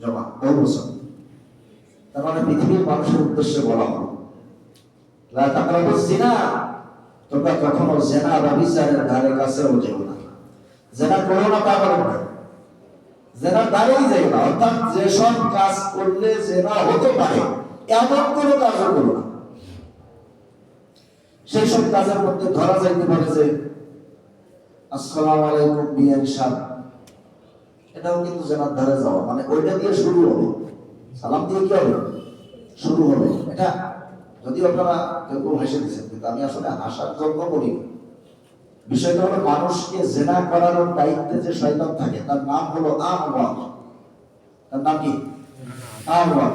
জমা বহুবচন তার মানে পৃথিবীর মানুষের উদ্দেশ্যে বলা তাকরাবুজ জিনা তোমরা কখনো জেনা বা বিচারের ধারে কাছেও যেও না। জেনা করো না তা করো না জেনা ধারেই যাই না। অর্থাৎ যেসব কাজ করলে জেনা হতে পারে, এমন কোনো কাজও করো না। সেই সব কাজের মধ্যে ধরা যাইতে পারে যে, আসসালামু আলাইকুম বিয়ের সাহেব এটাও কিন্তু জেনার ধারে যাওয়া। মানে ওইটা দিয়ে শুরু হবে। সালাম দিয়ে কি হবে? শুরু হবে। এটা যদিও আপনারা কেউ কেউ হেসে দিচ্ছেন কিন্তু আমি আসলে হাসার জন্য বলি বিষয়টা হলো মানুষকে জেনা করার দায়িত্বে যে শয়তান থাকে, তার নাম হলো আহওয়ার তার নাম কি? আহওয়ার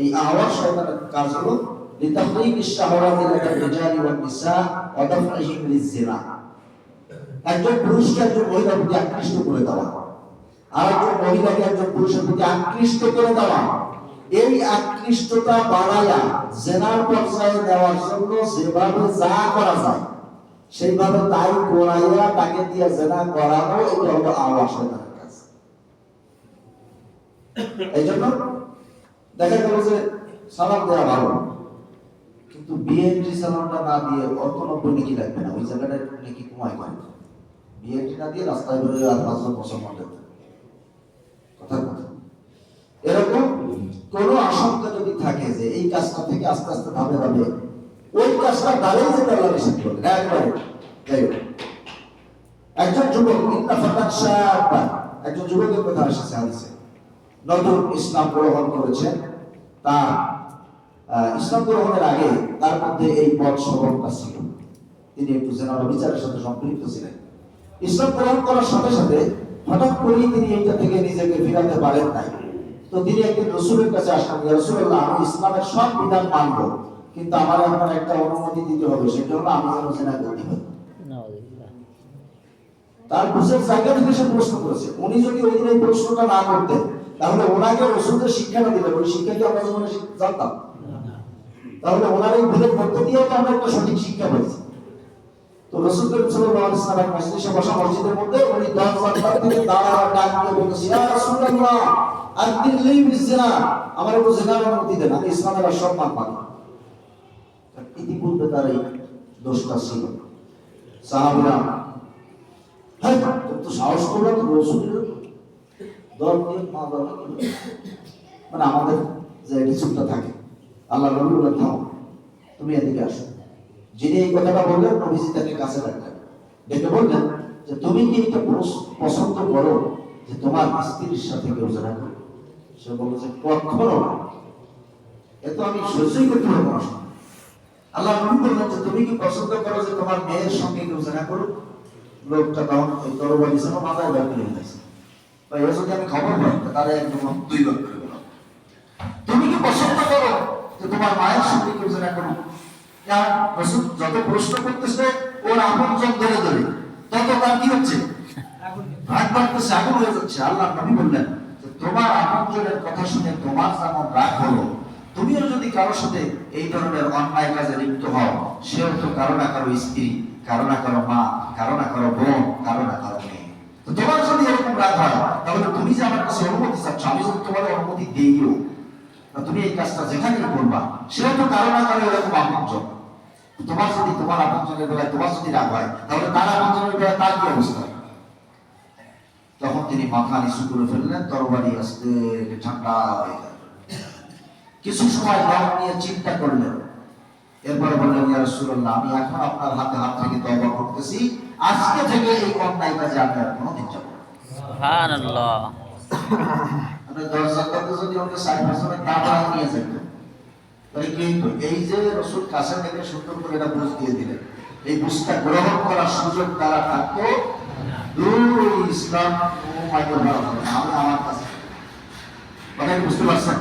এই আহওয়ার শয়তানের কাজ হলো লাদা রিজালি ওয়ান নিসা ওয়া দাফআহিম একজন পুরুষকে একজন প্রতি আকৃষ্ট করে দেওয়া। আর মহিলাকে একজন পুরুষের প্রতি আকৃষ্ট করে দেওয়া। এই আকৃষ্টতা বাড়াইয়া জেনার পর্যায়ে নেওয়ার জন্য যা করা যায়, সেইভাবে তাই করাইয়া তাকে দিয়ে জেনা করানো, এটা হলো এই জন্য দেখা গেল যে সালাম দেওয়া ভালো, কিন্তু বিএনজি সালামটা না দিয়ে অত নব্বই লাগবে না। ওই জায়গাটা নাকি কমায় না দিয়ে রাস্তায় বেরোয় আর পাঁচজন কথা কথা এরকম কোন আশঙ্কা যদি থাকে যে এই কাজটা থেকে আস্তে আস্তে ভাবে ভাবে। ওই কাজটা দাঁড়িয়ে যেতে আল্লাহ নিষেধ করলেন, একবারে। একজন যুবক একজন যুবকের কথা এসেছে হাদিসে। নতুন ইসলাম গ্রহণ করেছেন। তার ইসলাম গ্রহণের আগে তার মধ্যে এই পথ স্বভাবটা ছিল। তিনি একটু জেনার বিচারের সাথে সম্পৃক্ত ছিলেন। ইসলাম গ্রহণ করার সাথে সাথে হঠাৎ করেই তিনি এইটা থেকে নিজেকে ফিরাতে পারেন নাই। তো তিনি একদিন রসুলের কাছে আসলেন ইয়া রাসূলুল্লাহ আমি ইসলামের সব বিধান মানব কিন্তু আমার আপনার একটা অনুমতি দিতে হবে সেটা হলো আমি যেন জেনা করতে নাউযুবিল্লাহ তার বুঝের জায়গা থেকে সে প্রশ্ন করেছে উনি যদি ওই দিন এই প্রশ্নটা না করতেন তাহলে ওনাকে রসুলদের শিক্ষাটা দিলেন ওই শিক্ষা কি আমরা জীবনে জানতাম? তাহলে ওনার এই ভুলের মধ্য দিয়েও তো আমরা একটা সঠিক শিক্ষা পেয়েছি। তো রসুল করিম সাল্লাল্লাহু আলাইহি ওয়াসাল্লাম মসজিদে বসা মসজিদের মধ্যে উনি দশ ঘণ্টা থেকে দাঁড়া ডাক দিয়ে বলতেছে ইয়া রাসূলুল্লাহ! আদিল্লি বিজিনা আমার একটু জিনার অনুমতি দেন আমি ইসলামের সম্মান পাই ইতিপূর্বে তার এই দোষটা ছিল। তো সাহস করল তো রসুলের দল দিয়ে মা বাবা মানে আমাদের যে কিছুটা থাকে, আল্লাহ নবী বলেন থামো তুমি এদিকে আসো। যিনি এই কথাটা বললেন নবীজি তাকে কাছে রাখলেন। ডেকে বললেন যে, তুমি কি এটা পছন্দ করো যে তোমার স্ত্রীর সাথে কেউ জেনা করে সে বলল যে কখনো না। এ তো আমি সহ্যই করতে পারব না। আল্লাহ বললেন যে তুমি কি পছন্দ করো যে তোমার মেয়ের সঙ্গে কেউ জেনা করুক? লোকটা তখন ওই তরবারি ছিল মাথায় ব্যাগ নিয়ে গেছে। বা এর যদি আমি খবর পাই তারা একদম দুই ভাগ করে তুমি কি পছন্দ করো যে তোমার মায়ের সঙ্গে কেউ জেনা করুক? রসুল যত প্রশ্ন করতেছে ওর আপন জন ধরে ধরে। তত তার কি হচ্ছে? বাড়তেছে আগুন হয়ে যাচ্ছে। আল্লাহ নবী বললেন তোমার আপনজনের কথা শুনে তোমার যেমন রাগ হলো, তুমিও যদি কারোর সাথে এই ধরনের অন্যায় কাজে লিপ্ত হও, সেও তো কারও না কারও স্ত্রী, কারও না কারও মা, কারও না কারও বোন, কারও না কারও মেয়ে। তোমার যদি এরকম রাগ হয়, তাহলে তুমি যে আমার কাছে অনুমতি চাচ্ছ, আমি যদি তোমার অনুমতি দিইও তুমি এই কাজটা যেখানে করবা, সেও তো কারও না কারও এরকম আপনজন তোমার যদি, তোমার আপনজনের বেলায় তোমার যদি রাগ হয়, তাহলে তার আপনজনের বেলায় তার কি অবস্থা? তখন তিনি মাথা নিচু করে ফেললেন তরবারি আস্তে ঠান্ডা হয়ে গেল। কিছু সময় নাম নিয়ে চিন্তা করলেন। এরপরে বললেন ইয়া রাসূলুল্লাহ আমি এখন আপনার হাতে হাত থেকে তওবা করতেছি। আজকে থেকে এই অন্যায় কাজে আমি আর কোনোদিন যাব না। সুবহানাল্লাহ। আপনি দশ জাকাতে যদি আমাকে ষাট বছরের টাকা নিয়ে যেত তাহলে কি এই যে রসুল কাছে থেকে সুন্দর করে এটা বুঝ দিয়ে দিলেন। এই বুঝটা গ্রহণ করার সুযোগ তারা থাকতো দুই ইসলাম ও মাইকেল আমি আমার বুঝতে পারছেন?